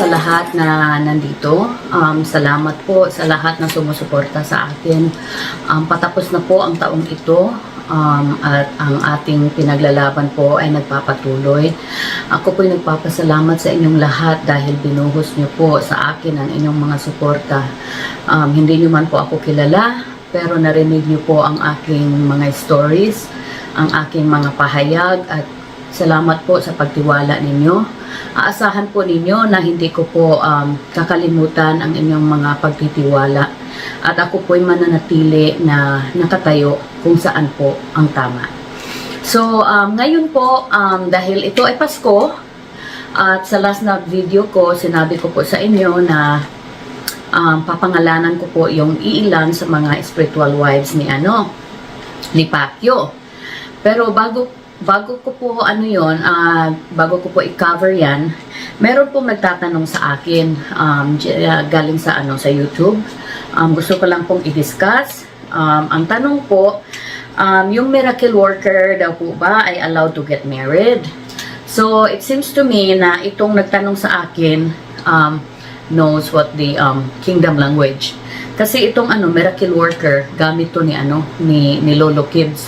sa lahat na nandito. Um, salamat po sa lahat na sumusuporta sa akin. Um, patapos na po ang taong ito um, at ang ating pinaglalaban po ay nagpapatuloy. Ako po ay nagpapasalamat sa inyong lahat dahil binuhos niyo po sa akin ang inyong mga suporta. Um, hindi niyo man po ako kilala, pero narinig niyo po ang aking mga stories, ang aking mga pahayag at salamat po sa pagtiwala ninyo. Aasahan po ninyo na hindi ko po um, kakalimutan ang inyong mga pagtitiwala at ako po ay mananatili na nakatayo kung saan po ang tama. So, um, ngayon po, um, dahil ito ay Pasko, at sa last na video ko, sinabi ko po sa inyo na um, papangalanan ko po yung iilan sa mga spiritual wives ni ano, ni Pacquiao. Pero bago bago ko po ano yon ah, bago ko po i-cover yan, meron pong nagtatanong sa akin um, ah, galing sa ano sa YouTube. Um, gusto ko lang pong i-discuss. Um, ang tanong po, um, yung miracle worker daw po ba ay allowed to get married? So, it seems to me na itong nagtanong sa akin um, knows what the um, kingdom language. Kasi itong ano, miracle worker, gamit to ni ano, ni, ni Lolo Kibbs,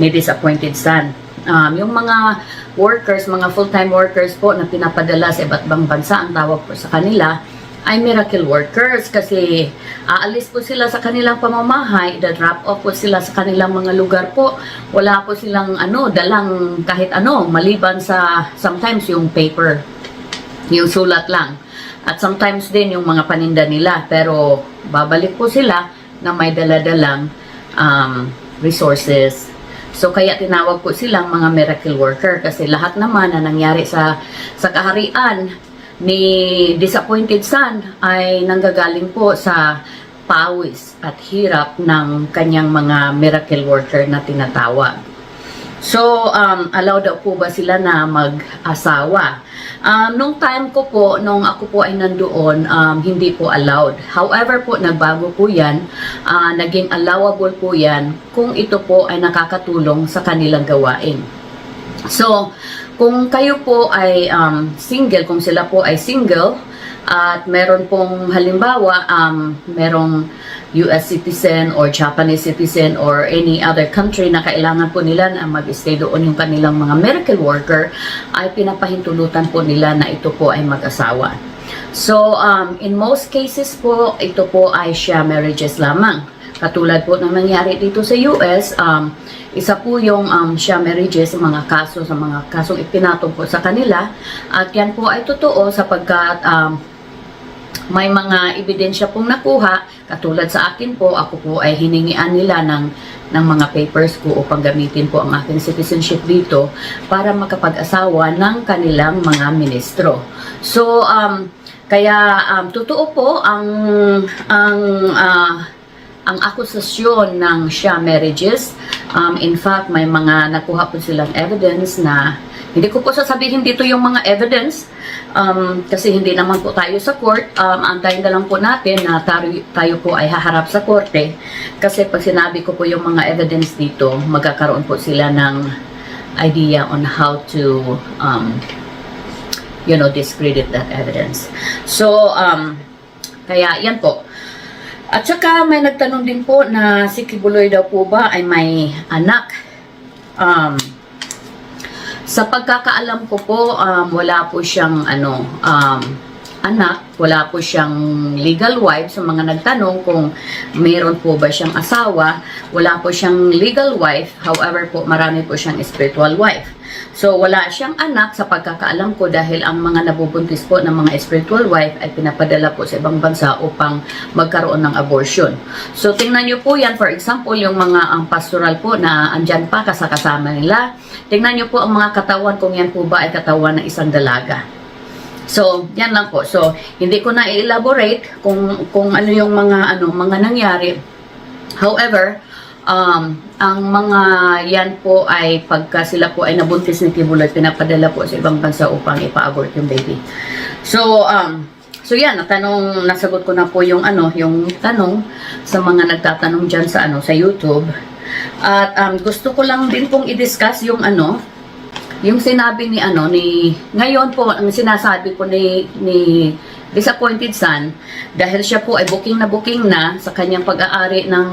ni Disappointed Son. Um, yung mga workers, mga full-time workers po na pinapadala sa iba't ibang bansa, ang tawag po sa kanila, ay miracle workers kasi aalis po sila sa kanilang pamamahay, da-drop off po sila sa kanilang mga lugar po. Wala po silang ano, dalang kahit ano, maliban sa sometimes yung paper, yung sulat lang. At sometimes din yung mga paninda nila. Pero babalik po sila na may daladalang um, resources. So kaya tinawag po silang mga miracle worker kasi lahat naman na nangyari sa sa kaharian ni Disappointed Son ay nanggagaling po sa pawis at hirap ng kanyang mga miracle worker na tinatawag. So, um, allow daw po ba sila na mag-asawa? Um, nung time ko po, nung ako po ay nandoon, um, hindi po allowed. However po, nagbago po yan. Ah, naging allowable po yan kung ito po ay nakakatulong sa kanilang gawain. So, kung kayo po ay um, single, kung sila po ay single, at meron pong halimbawa, um, merong US citizen or Japanese citizen or any other country na kailangan po nila na mag-stay doon yung kanilang mga miracle worker, ay pinapahintulutan po nila na ito po ay mag-asawa. So, um, in most cases po, ito po ay siya marriages lamang. Katulad po ng nangyari dito sa US, um, isa po yung um, siya marriages, mga kaso sa mga kasong ipinatong po sa kanila. At yan po ay totoo sapagkat um, may mga ebidensya pong nakuha, katulad sa akin po, ako po ay hiningian nila ng, ng mga papers ko upang gamitin po ang aking citizenship dito para makapag-asawa ng kanilang mga ministro. So, um, kaya um, totoo po ang ang ah, ang akusasyon ng Shia marriages. Um, in fact, may mga nakuha po silang evidence na hindi ko po sasabihin dito yung mga evidence um, kasi hindi naman po tayo sa court. Um, antayin na lang po natin na tayo, tayo po ay haharap sa korte kasi pag sinabi ko po yung mga evidence dito, magkakaroon po sila ng idea on how to um, you know, discredit that evidence. So, um, kaya yan po. At saka may nagtanong din po na si Kibuloy daw po ba ay may anak. Um, sa pagkakaalam ko po, um, wala po siyang ano, um, anak, wala po siyang legal wife. Sa mga nagtanong kung mayroon po ba siyang asawa, wala po siyang legal wife. However po, marami po siyang spiritual wife. So, wala siyang anak sa pagkakaalam ko dahil ang mga nabubuntis po ng mga spiritual wife ay pinapadala po sa ibang bansa upang magkaroon ng abortion. So, tingnan niyo po yan. For example, yung mga ang pastoral po na andyan pa kasakasama nila. Tingnan niyo po ang mga katawan kung yan po ba ay katawan ng isang dalaga. So, yan lang po. So, hindi ko na i-elaborate kung kung ano yung mga ano mga nangyari. However, um, ang mga yan po ay pagka sila po ay nabuntis ni Kibuloy, pinapadala po sa ibang bansa upang ipa-abort yung baby. So, um, so yan, natanong, nasagot ko na po yung ano, yung tanong sa mga nagtatanong dyan sa ano, sa YouTube. At um, gusto ko lang din pong i-discuss yung ano, yung sinabi ni ano ni ngayon po ang sinasabi po ni ni disappointed son dahil siya po ay booking na booking na sa kanyang pag-aari ng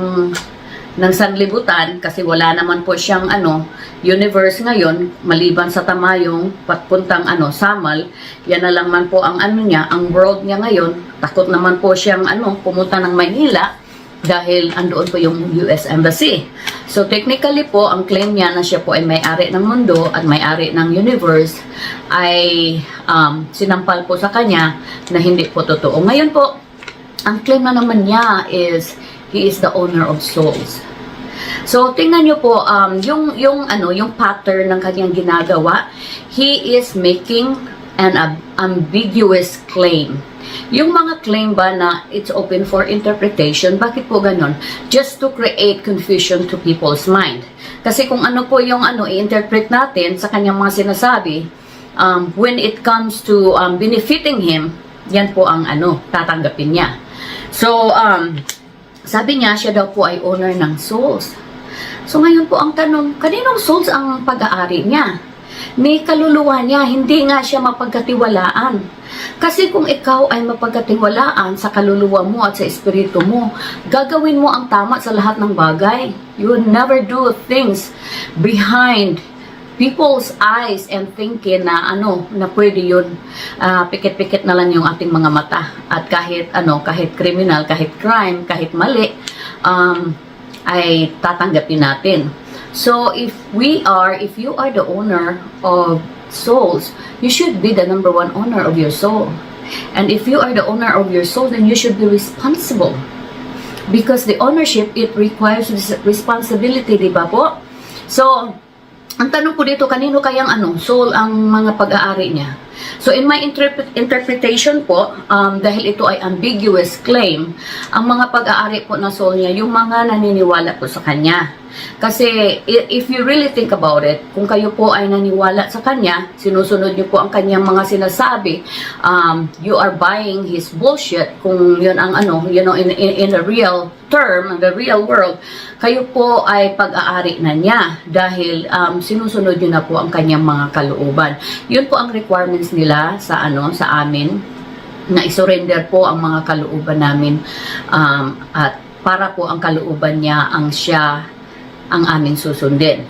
ng sanlibutan kasi wala naman po siyang ano universe ngayon maliban sa tamayong patpuntang ano Samal yan na lang man po ang ano niya ang world niya ngayon. Takot naman po siyang ano pumunta ng Maynila dahil andoon po yung US Embassy. So technically po ang claim niya na siya po ay may-ari ng mundo at may-ari ng universe ay um, sinampal po sa kanya na hindi po totoo. Ngayon po ang claim na naman niya is he is the owner of souls So, tingnan nyo po, um, yung, yung, ano, yung pattern ng kanyang ginagawa, he is making an ambiguous claim. Yung mga claim ba na it's open for interpretation, bakit po ganon? Just to create confusion to people's mind. Kasi kung ano po yung ano, i-interpret natin sa kanyang mga sinasabi, um, when it comes to um, benefiting him, yan po ang ano, tatanggapin niya. So, um, sabi niya, siya daw po ay owner ng souls. So ngayon po ang tanong, kaninong souls ang pag-aari niya? May kaluluwa niya, hindi nga siya mapagkatiwalaan. Kasi kung ikaw ay mapagkatiwalaan sa kaluluwa mo at sa espiritu mo, gagawin mo ang tama sa lahat ng bagay. You would never do things behind people's eyes and thinking na ano na pwede yun Ah, pikit-pikit na lang yung ating mga mata at kahit ano kahit criminal kahit crime kahit mali um, ay tatanggapin natin. So if we are if you are the owner of souls you should be the number one owner of your soul. And if you are the owner of your soul then you should be responsible. Because the ownership it requires res- responsibility di ba po? So ang tanong ko dito, kanino kayang ano, soul ang mga pag-aari niya? So in my interpret- interpretation po, um, dahil ito ay ambiguous claim, ang mga pag-aari po ng soul niya, yung mga naniniwala po sa kanya. Kasi if you really think about it, kung kayo po ay naniwala sa kanya, sinusunod niyo po ang kanyang mga sinasabi, um, you are buying his bullshit, kung yun ang ano, you know, in, in, in the real term, in the real world, kayo po ay pag-aari na niya dahil um, sinusunod niyo na po ang kanyang mga kalooban. Yun po ang requirements nila sa ano sa amin na isurrender po ang mga kalooban namin um, at para po ang kalooban niya ang siya ang aming susundin.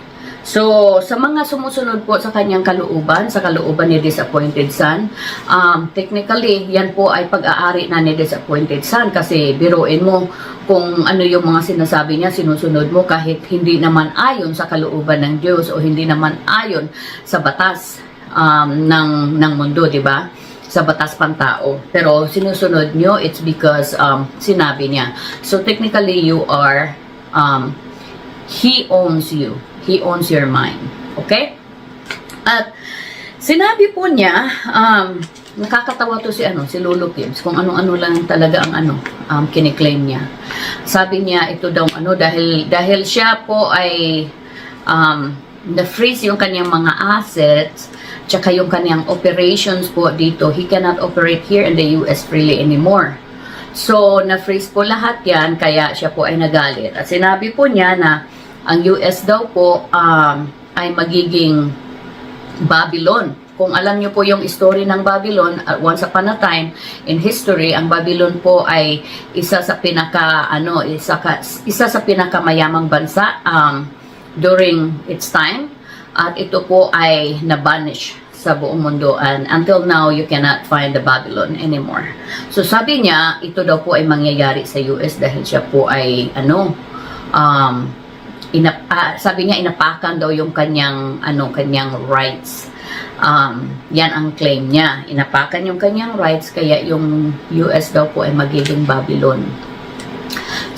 So, sa mga sumusunod po sa kanyang kalooban, sa kalooban ni Disappointed Son, um, technically, yan po ay pag-aari na ni Disappointed Son kasi biruin mo kung ano yung mga sinasabi niya, sinusunod mo kahit hindi naman ayon sa kalooban ng Diyos o hindi naman ayon sa batas um, ng, ng mundo, di ba? sa batas pantao. Pero sinusunod nyo, it's because um, sinabi niya. So technically, you are um, He owns you. He owns your mind. Okay? At sinabi po niya, um, nakakatawa to si ano, si Lolo Kims, kung ano-ano lang talaga ang ano, um, kiniklaim niya. Sabi niya, ito daw ano, dahil, dahil siya po ay um, na-freeze yung kanyang mga assets, tsaka yung kanyang operations po dito, he cannot operate here in the US freely anymore. So, na-freeze po lahat yan, kaya siya po ay nagalit. At sinabi po niya na ang US daw po um, ay magiging Babylon. Kung alam niyo po yung story ng Babylon, uh, once upon a time in history, ang Babylon po ay isa sa pinaka ano, isa, ka, isa sa pinakamayamang bansa um, during its time at ito po ay nabanish sa buong mundo and until now you cannot find the Babylon anymore. So sabi niya, ito daw po ay mangyayari sa US dahil siya po ay ano um inap, ah, sabi niya inapakan daw yung kanyang ano kanyang rights. Um, yan ang claim niya. Inapakan yung kanyang rights kaya yung US daw po ay magiging Babylon.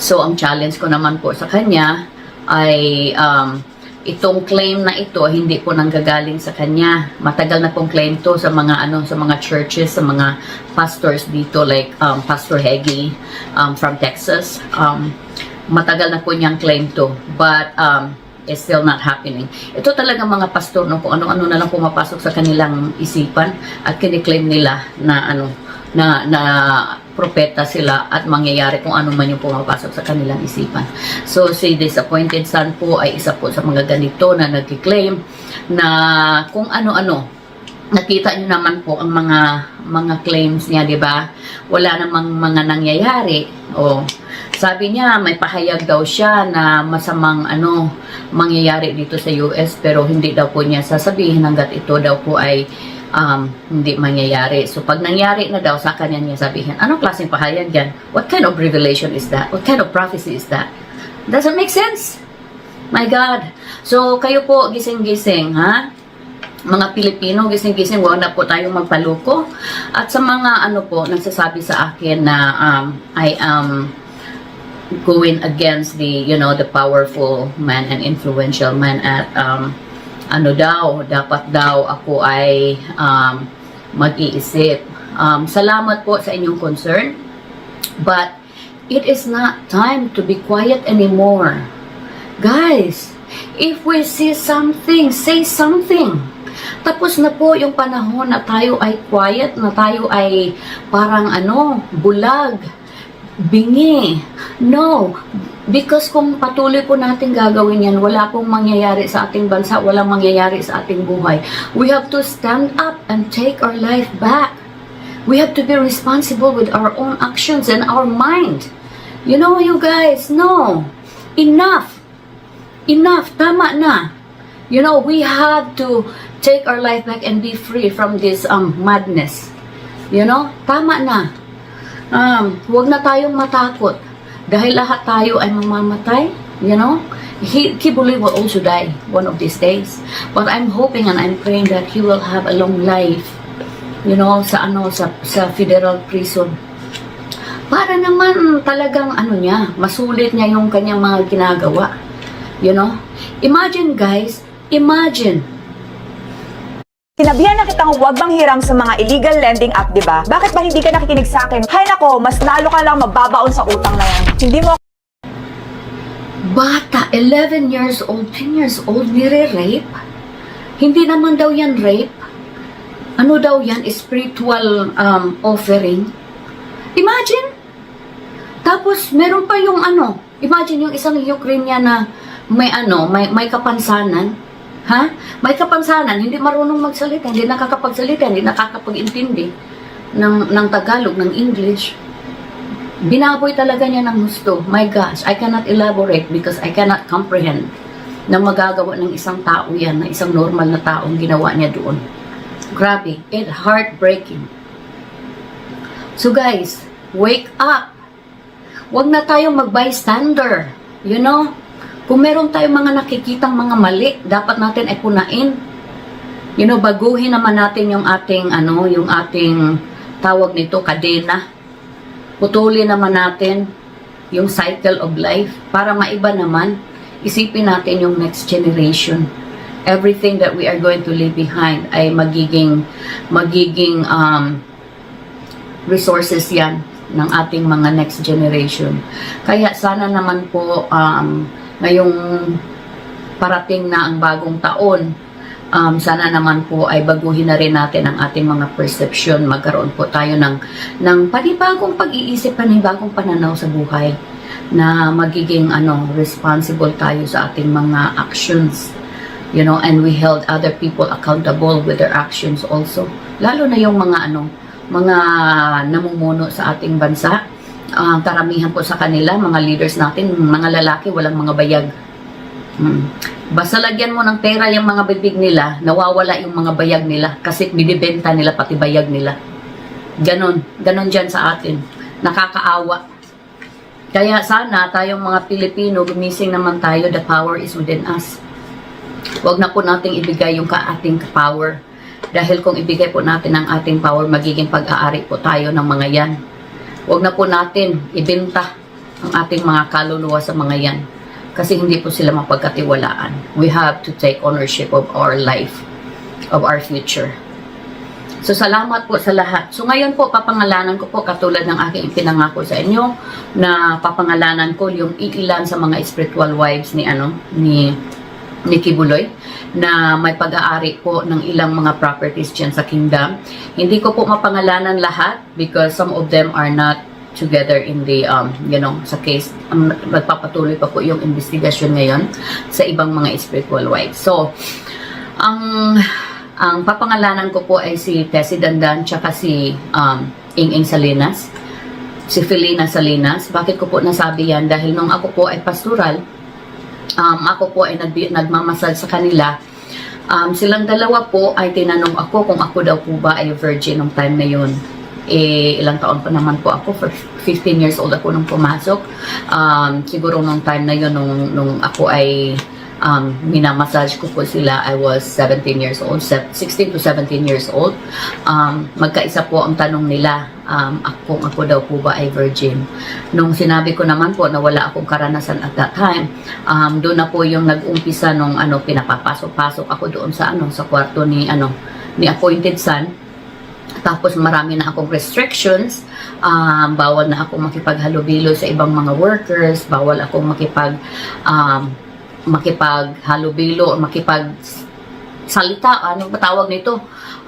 So ang challenge ko naman po sa kanya ay um, itong claim na ito hindi po nanggagaling sa kanya. Matagal na pong claim to sa mga ano sa mga churches, sa mga pastors dito like um, Pastor Heggie um, from Texas. Um, matagal na po niyang claim to but um, it's still not happening. Ito talaga mga pastor no kung ano-ano na lang pumapasok sa kanilang isipan at kiniklaim nila na ano na na propeta sila at mangyayari kung ano man yung pumapasok sa kanilang isipan. So si disappointed son po ay isa po sa mga ganito na nagki-claim na kung ano-ano nakita niyo naman po ang mga mga claims niya, 'di ba? Wala namang mga nangyayari. O sabi niya may pahayag daw siya na masamang ano mangyayari dito sa US pero hindi daw po niya sasabihin hanggat ito daw po ay um, hindi mangyayari. So pag nangyari na daw sa kanya niya sabihin, anong klaseng pahayag yan? What kind of revelation is that? What kind of prophecy is that? Doesn't make sense. My God. So kayo po gising-gising, ha? mga Pilipino, gising-gising, huwag na po tayong magpaluko. At sa mga ano po, nagsasabi sa akin na um, I am going against the, you know, the powerful man and influential man at um, ano daw, dapat daw ako ay um, mag-iisip. Um, salamat po sa inyong concern. But it is not time to be quiet anymore. Guys, if we see something, say something. Tapos na po yung panahon na tayo ay quiet, na tayo ay parang ano, bulag, bingi. No, because kung patuloy po natin gagawin yan, wala pong mangyayari sa ating bansa, walang mangyayari sa ating buhay. We have to stand up and take our life back. We have to be responsible with our own actions and our mind. You know, you guys, no. Enough. Enough. Tama na. You know, we have to take our life back and be free from this um madness. You know, tama na. Um, huwag na tayong matakot. Dahil lahat tayo ay mamamatay, you know. He, Kibuli will also die one of these days. But I'm hoping and I'm praying that he will have a long life. You know, sa ano, sa, sa federal prison. Para naman talagang ano niya, masulit niya yung kanyang mga ginagawa. You know? Imagine guys, imagine Sinabihan na kitang huwag manghiram sa mga illegal lending app, di ba? Bakit ba hindi ka nakikinig sa akin? Hay nako, mas lalo ka lang mababaon sa utang na yan. Hindi mo bata, 11 years old, 10 years old, nire-rape? Hindi naman daw yan rape. Ano daw yan? Spiritual um, offering. Imagine! Tapos, meron pa yung ano, imagine yung isang Ukrainian na may ano, may, may kapansanan. Ha? May kapansanan, hindi marunong magsalita, hindi nakakapagsalita, hindi nakakapag-intindi ng, ng Tagalog, ng English. Binaboy talaga niya ng gusto. My gosh, I cannot elaborate because I cannot comprehend na magagawa ng isang tao yan, na isang normal na taong ginawa niya doon. Grabe, it heartbreaking. So guys, wake up. Huwag na tayong mag-bystander. You know? Kung meron tayong mga nakikitang mga mali, dapat natin ay punain. You know, baguhin naman natin yung ating, ano, yung ating tawag nito, kadena. Putulin naman natin yung cycle of life para maiba naman. Isipin natin yung next generation. Everything that we are going to leave behind ay magiging magiging um, resources yan ng ating mga next generation. Kaya sana naman po um, ngayong parating na ang bagong taon, um, sana naman po ay baguhin na rin natin ang ating mga perception. Magkaroon po tayo ng, ng panibagong pag-iisip, panibagong pananaw sa buhay na magiging ano responsible tayo sa ating mga actions. You know and we held other people accountable with their actions also. Lalo na yung mga ano mga namumuno sa ating bansa Ah, karamihan po sa kanila mga leaders natin mga lalaki walang mga bayag Mm. Basta lagyan mo ng pera yung mga bibig nila, nawawala yung mga bayag nila kasi binibenta nila pati bayag nila. Ganon. Ganon dyan sa atin. Nakakaawa. Kaya sana tayong mga Pilipino, gumising naman tayo, the power is within us. Huwag na po nating ibigay yung ka ating power. Dahil kung ibigay po natin ang ating power, magiging pag-aari po tayo ng mga yan. Huwag na po natin ibenta ang ating mga kaluluwa sa mga yan kasi hindi po sila mapagkatiwalaan. We have to take ownership of our life, of our future. So, salamat po sa lahat. So, ngayon po, papangalanan ko po, katulad ng aking ipinangako sa inyo, na papangalanan ko yung iilan sa mga spiritual wives ni, ano, ni, ni Kibuloy na may pag-aari po ng ilang mga properties dyan sa kingdom. Hindi ko po mapangalanan lahat because some of them are not together in the um you know sa case magpapatuloy pa po yung investigasyon ngayon sa ibang mga spiritual wives. So ang ang papangalanan ko po ay si Tessie Dandan tsaka si um, Ing Ing Salinas si Felina Salinas. Bakit ko po nasabi yan? Dahil nung ako po ay pastoral, um, ako po ay nag nagmamasal sa kanila. Um, silang dalawa po ay tinanong ako kung ako daw po ba ay virgin nung time na yun. Eh, ilang taon pa naman po ako, for 15 years old ako nung pumasok. Um, siguro nung time na yun, nung, nung ako ay um, minamassage ko po sila, I was 17 years old, se- 16 to 17 years old. Um, magkaisa po ang tanong nila um, ako- kung ako daw po ba ay virgin. Nung sinabi ko naman po na wala akong karanasan at that time, um, doon na po yung nag-umpisa nung ano, pinapapasok-pasok ako doon sa ano, sa kwarto ni ano, ni appointed son. Tapos marami na akong restrictions, um, bawal na akong makipaghalubilo sa ibang mga workers, bawal akong makipag um, makipaghalubilo makipag salita, ano ba tawag nito?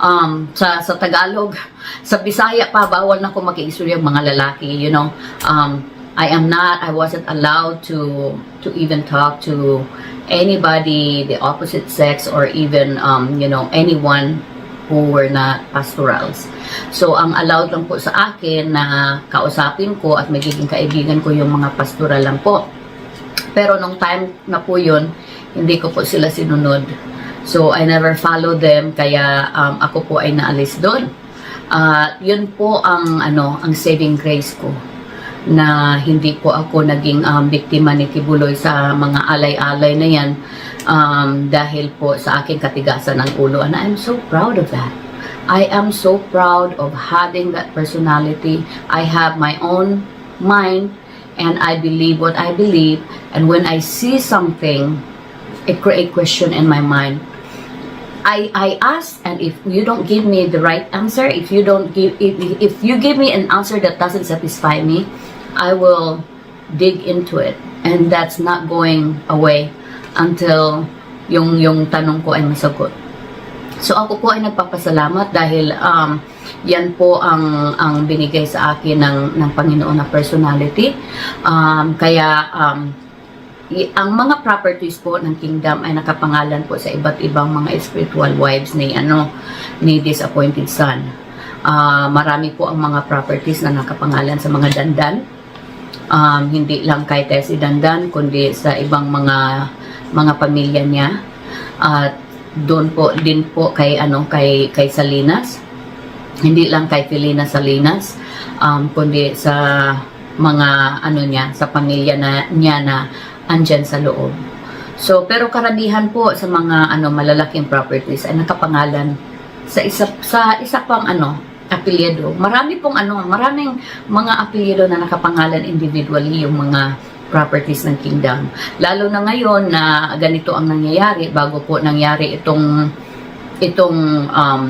Um, sa, sa Tagalog, sa Bisaya pa, bawal na akong makiisulya mga lalaki, you know. Um, I am not, I wasn't allowed to to even talk to anybody, the opposite sex, or even, um, you know, anyone who were not pastorals. So, ang allowed lang po sa akin na kausapin ko at magiging kaibigan ko yung mga pastoral lang po. Pero nung time na po yun, hindi ko po sila sinunod. So, I never followed them, kaya um, ako po ay naalis doon. Ah, yun po ang, ano, ang saving grace ko na hindi po ako naging um, biktima ni Kibuloy sa mga alay-alay na yan um, dahil po sa aking katigasan ng ulo. And I'm so proud of that. I am so proud of having that personality. I have my own mind and I believe what I believe. And when I see something, it create question in my mind. I, I ask and if you don't give me the right answer, if you don't give if, if you give me an answer that doesn't satisfy me, I will dig into it. And that's not going away until yung yung tanong ko ay masagot. So ako po ay nagpapasalamat dahil um, yan po ang ang binigay sa akin ng ng Panginoon na personality. Um, kaya um, ang mga properties po ng kingdom ay nakapangalan po sa iba't ibang mga spiritual wives ni ano ni disappointed son. Ah, marami po ang mga properties na nakapangalan sa mga dandan. Um, hindi lang kay Tessie Dandan kundi sa ibang mga mga pamilya niya. At doon po din po kay ano kay kay Salinas. Hindi lang kay Felina Salinas um, kundi sa mga ano niya sa pamilya na niya na andyan sa loob. So pero karamihan po sa mga ano malalaking properties ay nakapangalan sa isa sa isa pang ano apelyido. Marami pong ano, maraming mga apelyido na nakapangalan individually yung mga properties ng kingdom. Lalo na ngayon na ganito ang nangyayari bago po nangyari itong itong um,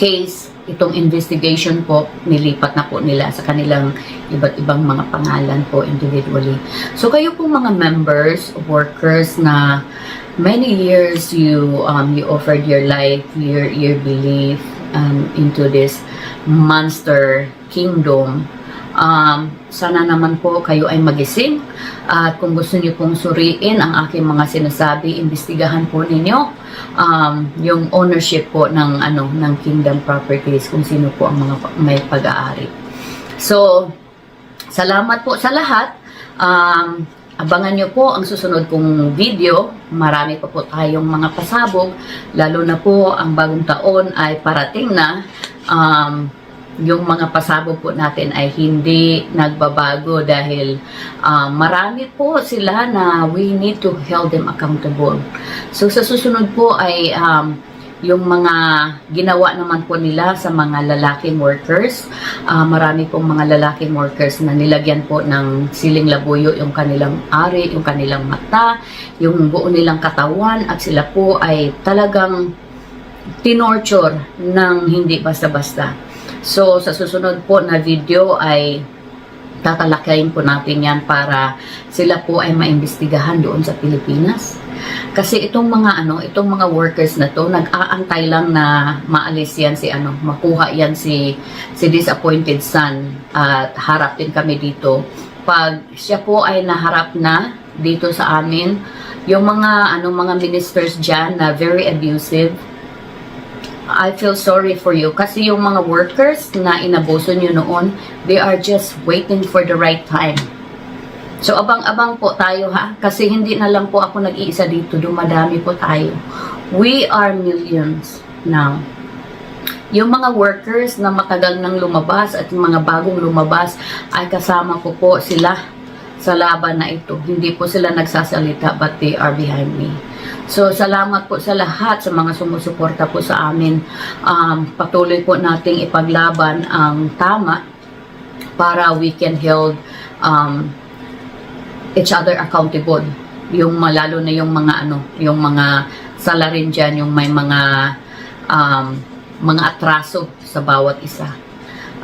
case, itong investigation po, nilipat na po nila sa kanilang iba't ibang mga pangalan po individually. So kayo pong mga members, workers na many years you um, you offered your life, your your belief um, into this monster kingdom. Um, sana naman po kayo ay magising at kung gusto niyo pong suriin ang aking mga sinasabi, imbestigahan po ninyo um, yung ownership po ng ano ng kingdom properties kung sino po ang mga may pag-aari. So, salamat po sa lahat. Um, abangan nyo po ang susunod kong video. Marami pa po tayong mga pasabog. Lalo na po ang bagong taon ay parating na. Um, yung mga pasabog po natin ay hindi nagbabago dahil um, marami po sila na we need to hold them accountable. So sa susunod po ay um, yung mga ginawa naman po nila sa mga lalaking workers. Ah, marami pong mga lalaking workers na nilagyan po ng siling labuyo yung kanilang ari, yung kanilang mata, yung buo nilang katawan at sila po ay talagang tinorture ng hindi basta-basta. So, sa susunod po na video ay tatalakayin po natin yan para sila po ay maimbestigahan doon sa Pilipinas. Kasi itong mga ano, itong mga workers na to, nag-aantay lang na maalis yan si ano, makuha yan si si disappointed son at harap din kami dito. Pag siya po ay naharap na dito sa amin, yung mga ano mga ministers diyan na very abusive, I feel sorry for you kasi yung mga workers na inabuso nyo noon, they are just waiting for the right time. So abang-abang po tayo ha kasi hindi na lang po ako nag-iisa dito, dumadami po tayo. We are millions now. Yung mga workers na matagal nang lumabas at mga bagong lumabas ay kasama ko po sila sa laban na ito. Hindi po sila nagsasalita but they are behind me. So, salamat po sa lahat sa mga sumusuporta po sa amin. Um, patuloy po nating ipaglaban ang tama para we can hold um, each other accountable. Yung malalo na yung mga ano, yung mga salarin dyan, yung may mga um, mga atraso sa bawat isa.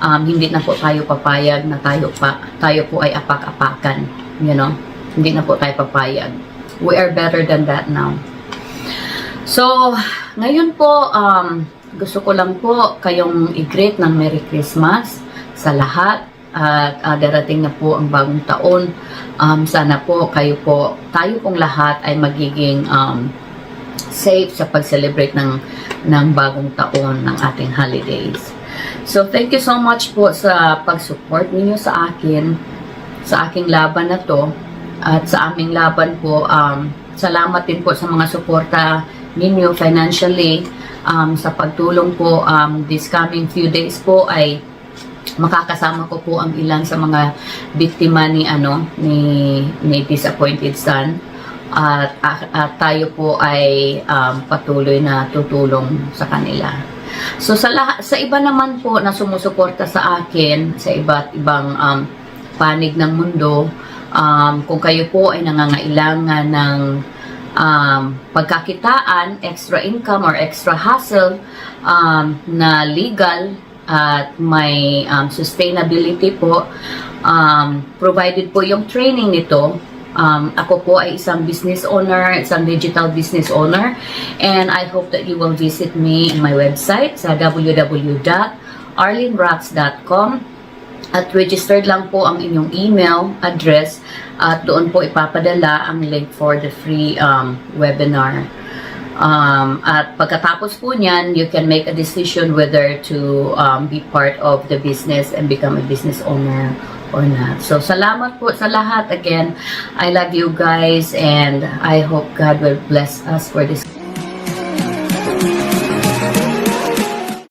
Um, hindi na po tayo papayag na tayo pa tayo po ay apak-apakan, you know. Hindi na po tayo papayag. We are better than that now. So, ngayon po, um, gusto ko lang po kayong i-greet ng Merry Christmas sa lahat. At ah, darating na po ang bagong taon. Um, sana po kayo po, tayo pong lahat ay magiging um, safe sa pag-celebrate ng, ng bagong taon ng ating holidays. So, thank you so much po sa pag-support ninyo sa akin, sa aking laban na to. At sa aming laban po, um, salamat din po sa mga suporta ninyo financially um, sa pagtulong po um, this coming few days po ay makakasama ko po ang ilan sa mga biktima ni ano ni ni disappointed son at, at, at tayo po ay um, patuloy na tutulong sa kanila. So sa lahat, sa iba naman po na sumusuporta sa akin sa iba't ibang um, panig ng mundo, um, kung kayo po ay nangangailangan ng um, pagkakitaan, extra income or extra hustle um, na legal at may um, sustainability po, um, provided po yung training nito, Um, ako po ay isang business owner, isang digital business owner, and I hope that you will visit me in my website sa www.arlinrats.com at registered lang po ang inyong email address at doon po ipapadala ang link for the free um, webinar. Um, at pagkatapos po niyan, you can make a decision whether to um, be part of the business and become a business owner or not. So, salamat po sa lahat. Again, I love you guys and I hope God will bless us for this